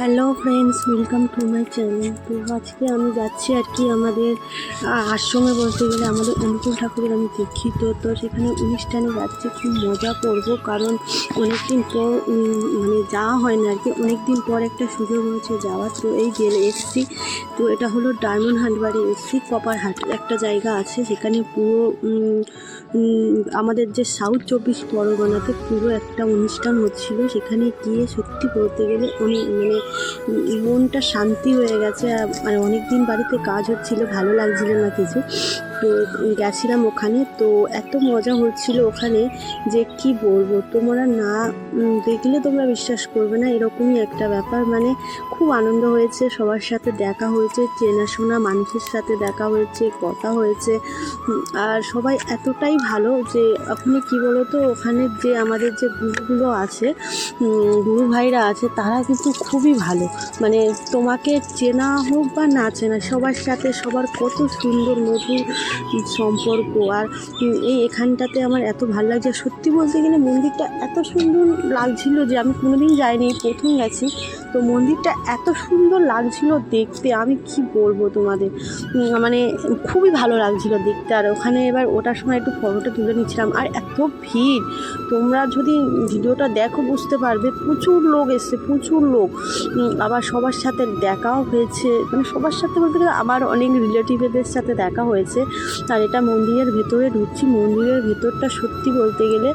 Hello friends welcome to my channel তো আজকে আমি যাচ্ছি আর কি আমাদের আশ্রমে বলতে গেলে আমাদের অনুকূল ঠাকুরের আমি দীক্ষিত। তো সেখানে অনুষ্ঠানে যাচ্ছি খুব মজা করব। কারণ অনেকদিন পর উম, মানে যাওয়া হয় না আর কি। অনেক দিন পর একটা সুযোগ হয়েছে যাওয়ার। তো এই গেলে এসছি। তো এটা হলো ডায়মন্ড হাট বাড়ি এসছি কপার হাট। একটা জায়গা আছে সেখানে পুরো আমাদের যে সাউথ চব্বিশ পরগনাতে পুরো একটা অনুষ্ঠান হচ্ছিল। সেখানে গিয়ে সত্যি বলতে গেলে অনেক মানে মনটা শান্তি হয়ে গেছে মানে অনেক দিন বাড়িতে কাজ হচ্ছিল ভালো লাগছিল না কিছু। গেছিলাম ওখানে, তো এত মজা হচ্ছিল ওখানে যে কি বলব? তোমরা না দেখলে তোমরা বিশ্বাস করবে না, এরকমই একটা ব্যাপার। মানে খুব আনন্দ হয়েছে, সবার সাথে দেখা হয়েছে, চেনাশোনা মানুষের সাথে দেখা হয়েছে, কথা হয়েছে। আর সবাই এতটাই ভালো যে ওখানে কি বলো তো ওখানে যে আমাদের যে গুরুগুলো আছে গুরু ভাইরা আছে, তারা কিন্তু খুবই ভালো। মানে তোমাকে চেনা হোক বা না চেনা, সবার সাথে সবার কত সুন্দর নতুন সম্পর্ক আর এই এখানটাতে আমার এত ভালো লাগছে। সত্যি বলতে গেলে মন্দিরটা এত সুন্দর লাগছিল যে আমি কোনোদিন যাইনি, প্রথম গেছি। তো মন্দিরটা এত সুন্দর লাগছিল দেখতে, আমি কি বলব তোমাদের? মানে খুবই ভালো লাগছিল দেখতে। আর ওখানে এবার ওটার সময় একটু ফটোটা তুলে নিচ্ছিলাম। আর এত ভিড়! তোমরা যদি ভিডিওটা দেখো বুঝতে পারবে, প্রচুর লোক এসছে, প্রচুর লোক। আবার সবার সাথে দেখাও হয়েছে। মানে সবার সাথে বলতে গেলে আমার অনেক রিলেটিভদের সাথে দেখা হয়েছে। আর এটা মন্দিরের ভেতরে ঢুকছি। মন্দিরের ভেতরটা সত্যি বলতে গেলে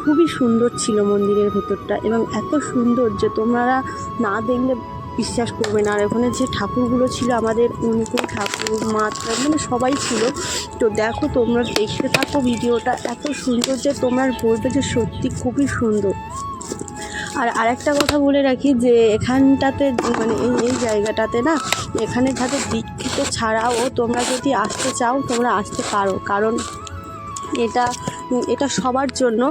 খুবই সুন্দর ছিল মন্দিরের ভেতরটা। এবং এত সুন্দর যে তোমরা না দেখলে বিশ্বাস করবে না। আর ওখানে যে ঠাকুরগুলো ছিল, আমাদের অনুকূল ঠাকুর, মা মানে সবাই ছিল। তো দেখো তোমরা দেখতে থাকো ভিডিওটা, এত সুন্দর যে তোমরা বলবে যে সত্যি খুবই সুন্দর। আর আরেকটা কথা বলে রাখি যে এখানটাতে মানে এই এই জায়গাটাতে না, এখানে যাতে দীক্ষিত ছাড়াও তোমরা যদি আসতে চাও, তোমরা আসতে পারো। কারণ এটা এটা সবার জন্য।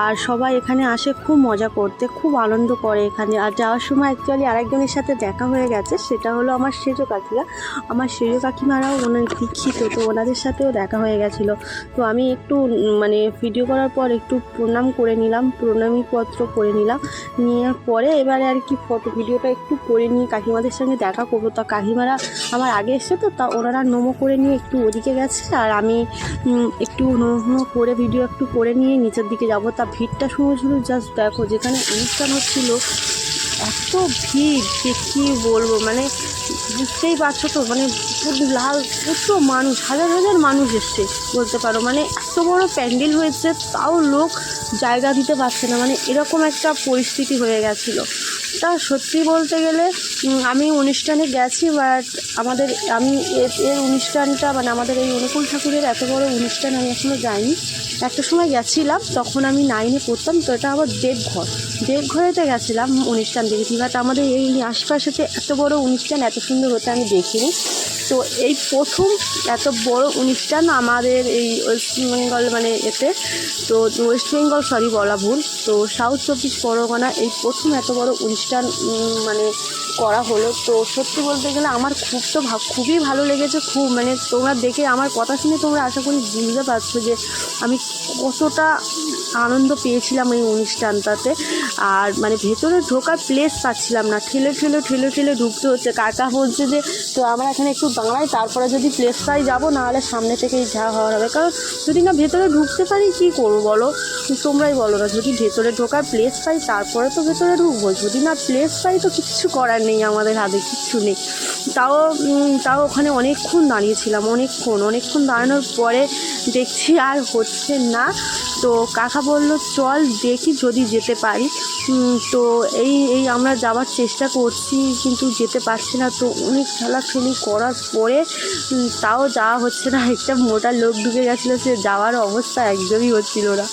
আর সবাই এখানে আসে, খুব মজা করতে, খুব আনন্দ করে এখানে। আর যাওয়ার সময় অ্যাকচুয়ালি আরেকজনের সাথে দেখা হয়ে গেছে, সেটা হলো আমার সেজো কাকিরা আমার সেজো কাকিমারাও ওনার দীক্ষিত, তো ওনাদের সাথেও দেখা হয়ে গেছিল। তো আমি একটু মানে ভিডিও করার পর একটু প্রণাম করে নিলাম, প্রণামীপত্র করে নিলাম। নেওয়ার পরে এবারে আর কি ফটো ভিডিওটা একটু করে নিয়ে কাকিমাদের সঙ্গে দেখা করব। তা কাকিমারা আমার আগে এসছে, তো তা ওনারা নোমো করে নিয়ে একটু ওদিকে গেছে। আর আমি একটু নোমো করে ভিডিও একটু করে নিয়ে নিচের দিকে যাব। তা ভিড়টা শুনে শুরু জাস্ট দেখো, যেখানে অনুষ্ঠান হচ্ছিল, এত ভিড়, যে কী বলব? মানে বুঝতেই পারছ তো মানে লাল প্রচুর মানুষ, হাজার হাজার মানুষ এসছে, বলতে পারো। মানে এত বড় প্যান্ডেল হয়েছে, তাও লোক জায়গা দিতে পারছে না। মানে এরকম একটা পরিস্থিতি হয়ে গেছিল। তা সত্যি বলতে গেলে আমি অনুষ্ঠানে গেছি বাট আমাদের, আমি এর এর অনুষ্ঠানটা মানে আমাদের এই অনুকূল ঠাকুরের এত বড় অনুষ্ঠান আমি এখনও যাইনি। একটা সময় গেছিলাম, তখন আমি নাইনে পড়তাম, তো এটা আবার দেবঘর। দেবঘরেতে গেছিলাম অনুষ্ঠান দেখেছি বাট আমাদের এই আশপাশেতে এত বড় অনুষ্ঠান, এত সুন্দর হতে আমি দেখিনি। তো এই প্রথম এত বড় অনুষ্ঠান আমাদের এই ওয়েস্ট বেঙ্গল মানে এতে, তো ওয়েস্ট বেঙ্গল সরি বলা ভুল। তো সাউথ চব্বিশ পরগনা এই প্রথম এত বড় অনুষ্ঠান মানে করা হলো। তো সত্যি বলতে গেলে আমার খুব তো খুবই ভালো লেগেছে। খুব মানে তোমরা দেখে আমার কথা শুনে তোমরা আশা করি বুঝতে পারছ যে আমি কতটা আনন্দ পেয়েছিলাম এই অনুষ্ঠানটাতে। আর মানে ভেতরে ঢোকার প্লেস পাচ্ছিলাম না। ঠেলে ঠেলে ঠেলে ঠেলে ঢুকতে হচ্ছে। কাকা বলছে যে, তো আমরা এখানে একটু দাঁড়াই, তারপরে যদি প্লেস পাই যাব, নাহলে সামনে থেকেই যা হওয়ার হবে। কারণ যদি না ভেতরে ঢুকতে পারি, কী করব বলো? তোমরাই বলো না, যদি ভেতরে ঢোকার প্লেস পাই, তারপরে তো ভেতরে ঢুকবো। যদি না প্লেস পাই, তো কিচ্ছু করার নেই আমাদের হাতে, কিচ্ছু নেই। তাও তাও ওখানে অনেকক্ষণ দাঁড়িয়েছিলাম, অনেকক্ষণ অনেকক্ষণ দাঁড়ানোর পরে দেখছি আর হচ্ছে না। তো কাকা বলল, চল দেখি যদি যেতে পারি। তো এই এই আমরা যাওয়ার চেষ্টা করছি, কিন্তু যেতে পারছি না। তো অনেক খেলাখেলি করার পরে তাও যাওয়া হচ্ছে না। একটা মোটা লোক ঢুকে গেছিল, সে যাওয়ার অবস্থা একদমই হচ্ছিল না।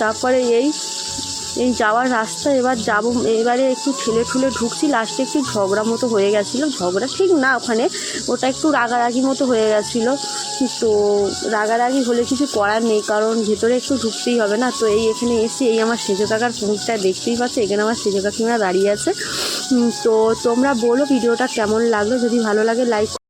তারপরে এই এই যাওয়ার রাস্তা, এবার যাব। এবারে একটু ঠেলে ঠুলে ঢুকছি লাস্টে একটু ঝগড়া মতো হয়ে গেছিল। ঝগড়া ঠিক না, ওখানে ওটা একটু রাগারাগি মতো হয়ে গেছিল। তো রাগারাগি হলে কিছু করার নেই, কারণ ভেতরে একটু ঢুকতেই হবে না। তো এই এখানে এসে এই আমার সেজো কাকার মুখটা দেখতেই পাচ্ছ, এখানে আমার সেজো কাকিমা দাঁড়িয়ে আছে। তো তোমরা বলো, ভিডিওটা কেমন লাগল? যদি ভালো লাগে লাইক